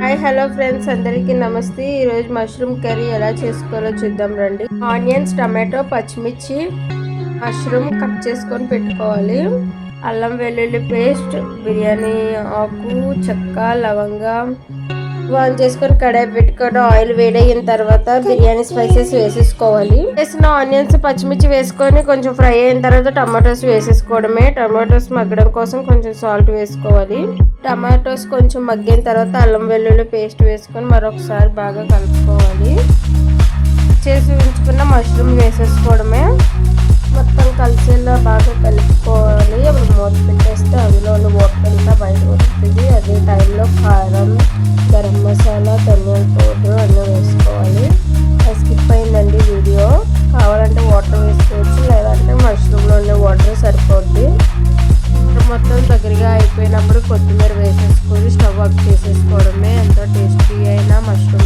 Hi hello friends అందరికీ నమస్తే. ఈరోజు మష్రూమ్ కర్రీ ఎలా చేసుకోవాలో చూద్దాం రండి. ఆనియన్స్ టమాటో పచ్చిమిర్చి మష్రూమ్ కట్ చేసుకొని పెట్టుకోవాలి. అల్లం వెల్లుల్లి పేస్ట్ బిర్యానీ ఆకు చెక్క లవంగా ఆన్ చేసుకొని కడాయి పెట్టుకొని ఆయిల్ వేడయిన తర్వాత బిర్యానీ స్పైసెస్ వేసేసుకోవాలి. వేసిన ఆనియన్స్ పచ్చిమిర్చి వేసుకొని కొంచెం ఫ్రై అయిన తర్వాత టమాటోస్ వేసేసుకోవడమే. టమాటోస్ మగ్గడం కోసం కొంచెం సాల్ట్ వేసుకోవాలి. టమాటోస్ కొంచెం మగ్గిన తర్వాత అల్లం వెల్లుల్లి పేస్ట్ వేసుకొని మరొకసారి బాగా కలుపుకోవాలి. చేసి ఉంచుకున్న మష్రూమ్ వేసేసుకోవడమే. మష్రూమ్లో ఉన్న వాటర్ సరిపోద్ది. మొత్తం దగ్గరగా అయిపోయినప్పుడు కొత్తిమీర వేసేసుకొని స్టవ్ ఆఫ్ చేసేసుకోవడమే ఎంతో టేస్టీ అయినా మష్రూమ్.